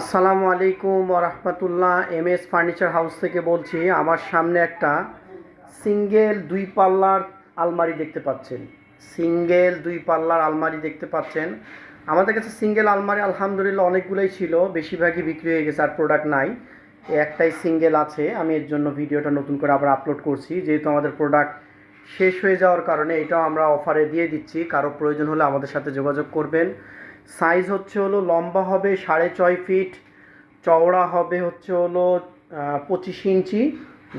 আসসালামু আলাইকুম রহমতুল্লাহ এম এস ফার্নিচার হাউস থেকে বলছি, আমার সামনে একটা সিঙ্গেল দুই পাল্লার আলমারি দেখতে পাচ্ছেন। সিঙ্গেল দুই পাল্লার আলমারি দেখতে পাচ্ছেন। আমাদের কাছে সিঙ্গেল আলমারি আলহামদুলিল্লাহ অনেকগুলোই ছিল, বেশিরভাগই বিক্রি হয়ে গেছে আর প্রোডাক্ট নাই। একটাই সিঙ্গেল আছে, আমি এর জন্য ভিডিওটা নতুন করে আবার আপলোড করছি, যেহেতু আমাদের প্রোডাক্ট শেষ হয়ে যাওয়ার কারণে এটাও আমরা অফারে দিয়ে দিচ্ছি, কারও প্রয়োজন হলে আমাদের সাথে যোগাযোগ করবেন। সাইজ হচ্ছে হলো লম্বা হবে সাড়ে ছয় ফিট চওড়া হবে হচ্ছে হলো পঁচিশ ইঞ্চি,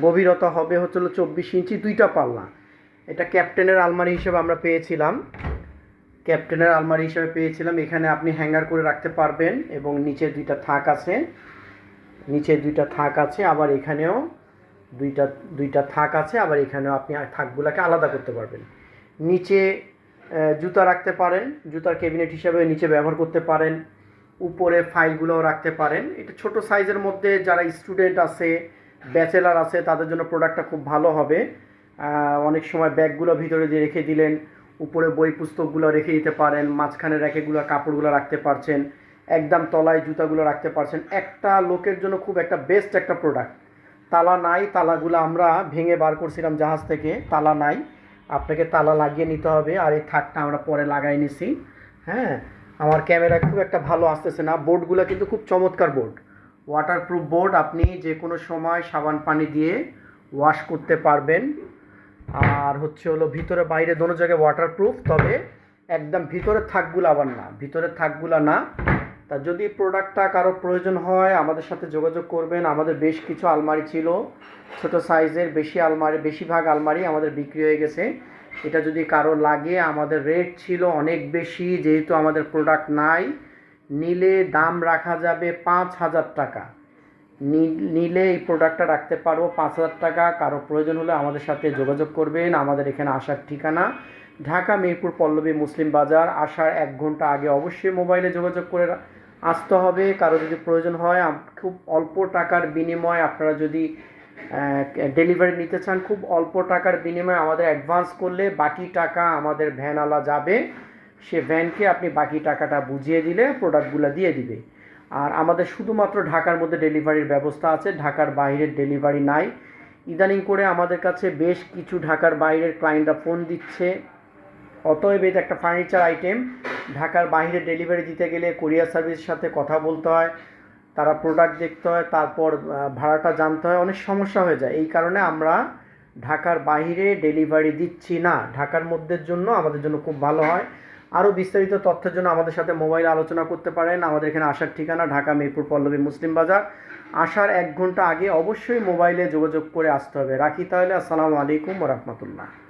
গভীরতা হবে হচ্ছে হলো চব্বিশ ইঞ্চি, দুইটা পাল্লা। এটা ক্যাপ্টেনের আলমারি হিসেবে আমরা পেয়েছিলাম। ক্যাপ্টেনের আলমারি হিসেবে পেয়েছিলাম। এখানে আপনি হ্যাঙ্গার করে রাখতে পারবেন এবং নিচে দুইটা থাক আছে। নিচে দুইটা থাক আছে, আবার এখানেও দুইটা দুইটা থাক আছে, আবার এখানেও আপনি থাকগুলোকে আলাদা করতে পারবেন। নিচে জুতা রাখতে পারেন, জুতার ক্যাবিনেট হিসাবে নিচে ব্যবহার করতে পারেন, উপরে ফাইলগুলোও রাখতে পারেন। এটা ছোট সাইজের মধ্যে যারা স্টুডেন্ট আছে, ব্যাচেলার আছে, তাদের জন্য প্রোডাক্টটা খুব ভালো হবে। অনেক সময় ব্যাগগুলো ভিতরে দিয়ে রেখে দিলেন, উপরে বই পুস্তকগুলো রেখে দিতে পারেন, মাঝখানে রেখেগুলো কাপড়গুলো রাখতে পারছেন, একদম তলায় জুতাগুলো রাখতে পারছেন। একটা লোকের জন্য খুব একটা বেস্ট একটা প্রোডাক্ট তালা নাই, তালাগুলো আমরা ভেঙে বার করছিলাম জাহাজ থেকে, তালা নাই। আপনাকে তালা লাগিয়ে নিতে হবে। আর এই থাকটা আমরা পরে লাগাই নিছি। হ্যাঁ? আমার ক্যামেরা খুব একটা ভালো আসতেছে না। বোর্ডগুলো কিন্তু খুব চমৎকার বোর্ড। ওয়াটারপ্রুফ বোর্ড আপনি যে কোনো সময় সাবান পানি দিয়ে ওয়াশ করতে পারবেন। আর হচ্ছে হলো ভিতরে বাইরে দোনো জায়গায় ওয়াটারপ্রুফ তবে একদম ভিতরের থাকগুলো আবার না। ভিতরের থাকগুলো না। তা যদি প্রোডাক্টটা কারও প্রয়োজন হয়, আমাদের সাথে যোগাযোগ করবেন। আমাদের বেশ কিছু আলমারি ছিল। ছোট সাইজের বেশি আলমারি, বেশিরভাগ আলমারি আমাদের বিক্রি হয়ে গেছে। এটা যদি কারও লাগে, আমাদের রেট ছিল অনেক বেশি, যেহেতু আমাদের প্রোডাক্ট নাই। নিলে দাম রাখা যাবে পাঁচ হাজার টাকা। নিলে এই প্রোডাক্টটা রাখতে পারব পাঁচ হাজার টাকা। কারও প্রয়োজন হলে আমাদের সাথে যোগাযোগ করবেন। আমাদের এখানে আসার ঠিকানা ঢাকা মিরপুর পল্লবী মুসলিম বাজার। আসার এক ঘণ্টা আগে অবশ্যই মোবাইলে যোগাযোগ করে আসতে হবে, কারও যদি প্রয়োজন হয় খুব অল্প টাকার বিনিময়ে আপনারা যদি ডেলিভারি নিতে চান, খুব অল্প টাকার বিনিময়ে আমাদের অ্যাডভান্স করলে বাকি টাকা আমাদের ভ্যানওয়ালা যাবে। সে ভ্যানকে আপনি বাকি টাকাটা বুঝিয়ে দিলে প্রোডাক্টগুলো দিয়ে দিবে। আর আমাদের শুধুমাত্র ঢাকার মধ্যে ডেলিভারির ব্যবস্থা আছে, ঢাকার বাইরের ডেলিভারি নাই। ইদানিং করে আমাদের কাছে বেশ কিছু ঢাকার বাইরের ক্লায়েন্টরা ফোন দিচ্ছে। অতএব এটা একটা ফার্নিচার আইটেম ঢাকার বাইরে ডেলিভারি দিতে গেলে কোরিয়ার সার্ভিসের সাথে কথা বলতে হয়, তারা প্রোডাক্ট দেখতে হয়, তারপর ভাড়াটা জানতে হয়, অনেক সমস্যা হয়ে যায়। এই কারণে আমরা ঢাকার বাইরে ডেলিভারি দিচ্ছি না। ঢাকার মধ্যের জন্য আমাদের জন্য খুব ভালো হয়। আরও বিস্তারিত তথ্যের জন্য আমাদের সাথে মোবাইল আলোচনা করতে পারেন। আমাদের এখানে আসার ঠিকানা ঢাকা মিরপুর পল্লবী মুসলিম বাজার। আসার এক ঘণ্টা আগে অবশ্যই মোবাইলে যোগাযোগ করে আসতে হবে। রাখি তাহলে। আসসালামু আলাইকুম রহমতুল্লাহ।